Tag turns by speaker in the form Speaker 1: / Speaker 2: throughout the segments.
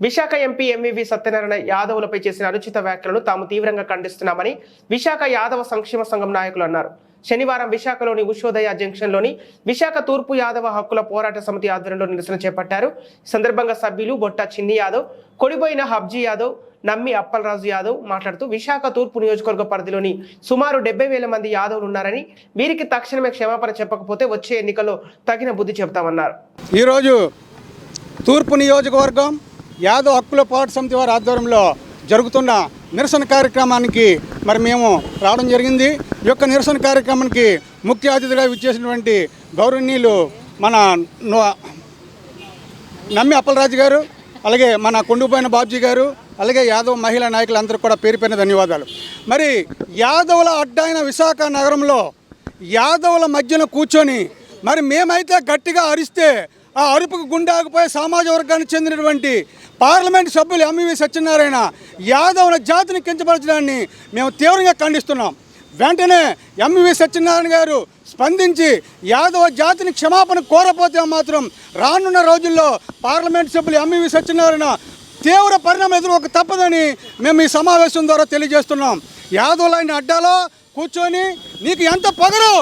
Speaker 1: Visakha MP MVV Satyanarayana యాదవులపై చేసిన అనుచిత వ్యాఖ్యలను తాము తీవ్రంగా ఖండిస్తున్నామని విశాఖ యాదవ సంక్షేమ సంఘం నాయకులు అన్నారు. శనివారం విశాఖలోని ఉషోదయ జంక్షన్లోని విశాఖ తూర్పు యాదవ హక్కుల పోరాట సమితి ఆధ్వర్యంలో నిరసన చేపట్టారు. ఈ సందర్భంగా సభ్యులు బొట్ట చిన్ని యాదవ్ కొడిపోయిన హబ్జీ యాదవ్ నమ్మి అప్పలరాజు యాదవ్ మాట్లాడుతూ విశాఖ తూర్పు నియోజకవర్గ పరిధిలోని సుమారు డెబ్బై వేల మంది యాదవులు ఉన్నారని వీరికి తక్షణమే క్షమాపణ చెప్పకపోతే వచ్చే ఎన్నికల్లో తగిన బుద్ధి చెబుతామన్నారు.
Speaker 2: ఈరోజు తూర్పు నియోజకవర్గం యాదవ్ హక్కుల పోరాట సమితి వారి ఆధ్వర్యంలో జరుగుతున్న నిరసన కార్యక్రమానికి మరి మేము రావడం జరిగింది. ఈ యొక్క నిరసన కార్యక్రమానికి ముఖ్య అతిథిగా విచ్చేసినటువంటి గౌరవనీయులు మన నమ్మి అప్పలరాజు గారు అలాగే మన కొండుపోయిన బాబ్జీ గారు అలాగే యాదవ్ మహిళా నాయకులందరూ కూడా పేరుపైన ధన్యవాదాలు. మరి యాదవుల అడ్డైన విశాఖ నగరంలో యాదవుల మధ్యన కూర్చొని మరి మేమైతే గట్టిగా అరిస్తే ఆ అరుపుకు గుండె సామాజిక సమాజ వర్గానికి చెందినటువంటి పార్లమెంట్ సభ్యులు ఎంఈవి సత్యనారాయణ యాదవుల జాతిని కించపరచడాన్ని మేము తీవ్రంగా ఖండిస్తున్నాం. వెంటనే ఎంవి సత్యనారాయణ గారు స్పందించి యాదవ జాతిని క్షమాపణ కోరపోతే మాత్రం రానున్న రోజుల్లో పార్లమెంట్ సభ్యులు ఎంవి సత్యనారాయణ తీవ్ర పరిణామం ఒక తప్పదని మేము ఈ సమావేశం ద్వారా తెలియజేస్తున్నాం. యాదవులైన అడ్డాలో కూర్చొని నీకు ఎంత పొగరు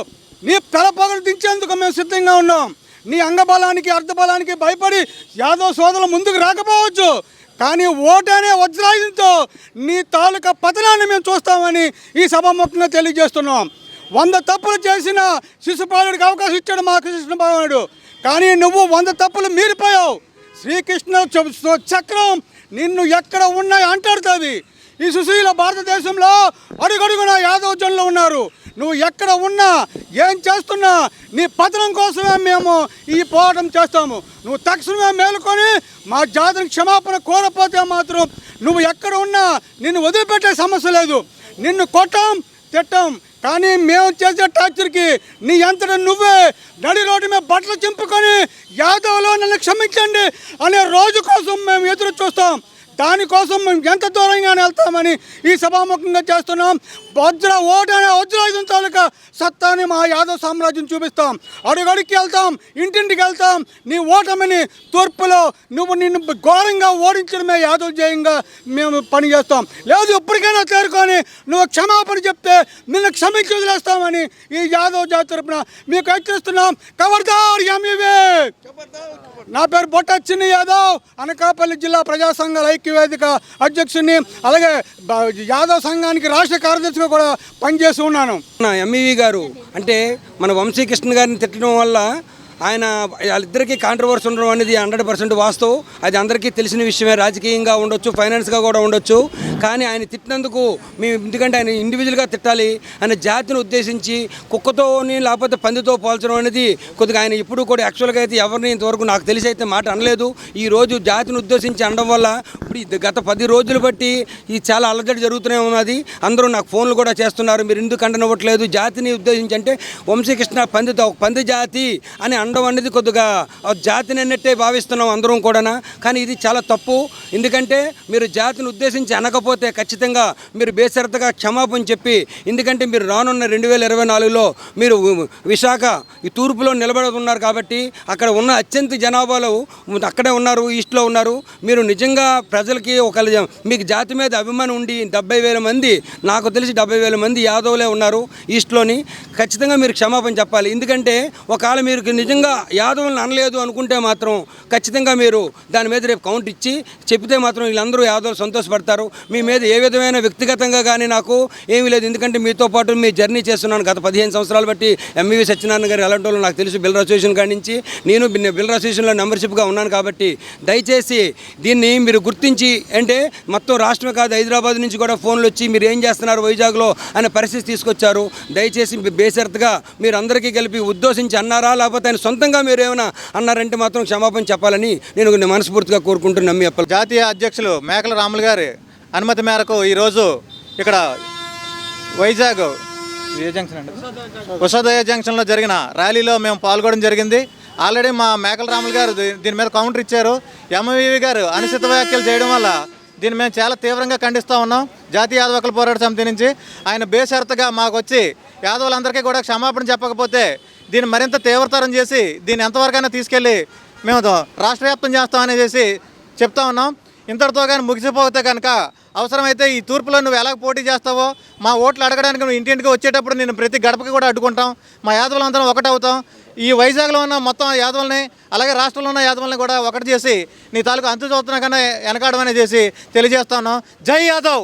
Speaker 2: నీ తల పగలు దించేందుకు మేము సిద్ధంగా ఉన్నాం. నీ అంగబలానికి అర్ధబలానికి భయపడి యాదవ్ సోదరులు ముందుకు రాకపోవచ్చు. కానీ ఓటనే వజ్రాయుధంతో నీ తాలూకా పతనాన్ని మేము చూస్తామని ఈ సభాముఖంగా తెలియజేస్తున్నాం. వంద తప్పులు చేసిన శిశుపాలుడికి అవకాశం ఇచ్చాడు మా కృష్ణ భగవానుడు. కానీ నువ్వు వంద తప్పులు మీరిపోయావు. శ్రీకృష్ణ చక్రం నిన్ను ఎక్కడ ఉన్నాయి అంటాడుతుంది ఈ సుశీల భారతదేశంలో అడుగడుగున యాదవ జనులు ఉన్నారు. నువ్వు ఎక్కడ ఉన్నా ఏం చేస్తున్నా నీ పతనం కోసమే మేము ఈ పోరాటం చేస్తాము. నువ్వు తక్షణమే మేలుకొని మా జాతిని క్షమాపణ కోరపోతే మాత్రం నువ్వు ఎక్కడ ఉన్నా నిన్ను వదిలిపెట్టే సమస్య లేదు. నిన్ను కొట్టం తిట్టం కానీ మేము చేసే టార్చర్కి నీ అంతటా నువ్వే నడి రోడ్డు మీద బట్టలు చింపుకొని యాదవ్లో నన్ను క్షమించండి అనే రోజు కోసం మేము ఎదురు చూస్తాం. దానికోసం మేము ఎంత దూరంగానే వెళ్తామని ఈ సభాముఖంగా చేస్తున్నాం. వజ్ర ఓటు అనే వజ్రాయుధం తాలూకా సత్తాని మా యాదవ్ సామ్రాజ్యం చూపిస్తాం. అడుగడికి వెళ్తాం ఇంటింటికి వెళ్తాం. నీ ఓటమిని తూర్పులో నువ్వు నిన్ను ఘోరంగా ఓడించడమే యాదవ్ జయంగా మేము పని చేస్తాం లేదు ఇప్పటికైనా తేరుకొని నువ్వు క్షమాపణ చెప్తే నిన్ను క్షమించి వదిలేస్తామని ఈ యాదవ్ జాతి తరపున మీకు హెచ్చరిస్తున్నాం. కవర్దార్ ఎంఈవే నా పేరు బొట్ట చిన్ని యాదవ్ అనకాపల్లి జిల్లా ప్రజా సంఘాల ఐక్య వేదిక అధ్యక్షుడిని అలాగే యాదవ్ సంఘానికి రాష్ట్ర కార్యదర్శిగా కూడా పనిచేస్తూ ఉన్నాను.
Speaker 3: ఎంఈవి గారు అంటే మన వంశీకృష్ణ గారిని తిట్టడం వల్ల ఆయన వాళ్ళిద్దరికీ కాంట్రవర్సీ ఉండడం అనేది హండ్రెడ్ పర్సెంట్ వాస్తవం. అది అందరికీ తెలిసిన విషయమే. రాజకీయంగా ఉండొచ్చు ఫైనాన్స్గా కూడా ఉండొచ్చు. కానీ ఆయన తిట్టినందుకు మేము ఎందుకంటే ఆయన ఇండివిజువల్గా తిట్టాలి. ఆయన జాతిని ఉద్దేశించి కుక్కతోని లేకపోతే పందితో పోల్చడం అనేది కొద్దిగా ఆయన ఇప్పుడు కూడా యాక్చువల్గా అయితే ఎవరిని ఇంతవరకు నాకు తెలిసి అయితే మాట అనలేదు. ఈ రోజు జాతిని ఉద్దేశించి అనడం వల్ల ఇప్పుడు గత పది రోజులు బట్టి ఈ చాలా అలజడి జరుగుతూనే ఉన్నది. అందరూ నాకు ఫోన్లు కూడా చేస్తున్నారు. మీరు ఎందుకు అండనివ్వట్లేదు జాతిని ఉద్దేశించి అంటే వంశీకృష్ణ పందితో ఒక పంది జాతి అని ఉండడం అనేది కొద్దిగా ఆ జాతిని అన్నట్టే భావిస్తున్నాం అందరం కూడా కానీ ఇది చాలా తప్పు. ఎందుకంటే మీరు జాతిని ఉద్దేశించి అనకపోతే ఖచ్చితంగా మీరు బేసరతగా క్షమాపణ చెప్పి ఎందుకంటే మీరు రానున్న రెండు వేల ఇరవై నాలుగులో మీరు విశాఖ ఈ తూర్పులో నిలబడుతున్నారు కాబట్టి అక్కడ ఉన్న అత్యంత జనాభాలో అక్కడే ఉన్నారు ఈస్ట్లో ఉన్నారు. మీరు నిజంగా ప్రజలకి ఒక మీకు జాతి మీద అభిమానం ఉండి డెబ్బై వేల మంది నాకు తెలిసి డెబ్బై వేల మంది యాదవులే ఉన్నారు ఈస్ట్లోని. ఖచ్చితంగా మీరు క్షమాపణ చెప్పాలి. ఎందుకంటే ఒకవేళ మీరు నిజంగా యాదవులను అనలేదు అనుకుంటే మాత్రం ఖచ్చితంగా మీరు దాని మీద రేపు కౌంట్ ఇచ్చి చెప్తే మాత్రం వీళ్ళందరూ యాదవులు సంతోషపడతారు. మీ మీద ఏ విధమైన వ్యక్తిగతంగా కానీ నాకు ఏమీ లేదు. ఎందుకంటే మీతో పాటు మీ జర్నీ చేస్తున్నాను గత పదిహేను సంవత్సరాలు బట్టి ఎంఈవి సత్యనారాయణ గారు ఎలాంటి వాళ్ళు నాకు తెలుసు. బిల్ అసోసియేషన్ కాడి నుంచి నేను బిల్- అసోసియేషన్లో మెంబర్షిప్గా ఉన్నాను కాబట్టి దయచేసి దీన్ని మీరు గుర్తించి అంటే మొత్తం రాష్ట్రమే కాదు హైదరాబాద్ నుంచి కూడా ఫోన్లు వచ్చి మీరు ఏం చేస్తున్నారు వైజాగ్లో అనే పరిస్థితి తీసుకొచ్చారు. దయచేసి బేసర్త్గా మీరు అందరికీ కలిపి ఉద్దేశించి అన్నారా లేకపోతే ఆయన సొంతంగా మీరు ఏమైనా అన్నారంటే మాత్రం క్షమాపణ చెప్పాలని నేను మనస్ఫూర్తిగా కోరుకుంటూ నమ్మి చెప్పాలి
Speaker 4: జాతీయ అధ్యక్షులు మేకల రాములు గారి అనుమతి మేరకు ఈరోజు ఇక్కడ వైజాగ్ ఏ జంక్షన్ అండి? ఉషోదయ జంక్షన్లో జరిగిన ర్యాలీలో మేము పాల్గొనడం జరిగింది. ఆల్రెడీ మా మేకల రాములు గారు దీని మీద కౌంటర్ ఇచ్చారు. ఎంవివి గారు అనుచిత వ్యాఖ్యలు చేయడం వల్ల దీన్ని మేము చాలా తీవ్రంగా ఖండిస్తూ ఉన్నాం. జాతీయ యాదవకుల పోరాట సమితి నుంచి ఆయన బేషరతుగా మాకు వచ్చి యాదవులందరికీ కూడా క్షమాపణ చెప్పకపోతే దీన్ని మరింత తీవ్రతరం చేసి దీన్ని ఎంతవరకైనా తీసుకెళ్ళి మేము రాష్ట్ర వ్యాప్తం చేస్తామని చేసి చెప్తా ఉన్నాం. ఇంతటితో కానీ ముగిసిపోతే కనుక అవసరమైతే ఈ తూర్పులో నువ్వు ఎలా పోటీ చేస్తావో మా ఓట్లు అడగడానికి నువ్వు ఇంటింటికి వచ్చేటప్పుడు నేను ప్రతి గడపకి కూడా అడ్డుకుంటాం. మా యాదవులందరం ఒకటవుతాం ఈ వైజాగ్లో ఉన్న మొత్తం యాదవుల్ని అలాగే రాష్ట్రంలో ఉన్న యాదవుల్ని కూడా ఒకటి చేసి నీ తాలూకు అంతు చూస్తున్నా కన్నా వెనకాడమని చేసి తెలియజేస్తాను జై యాదవ్!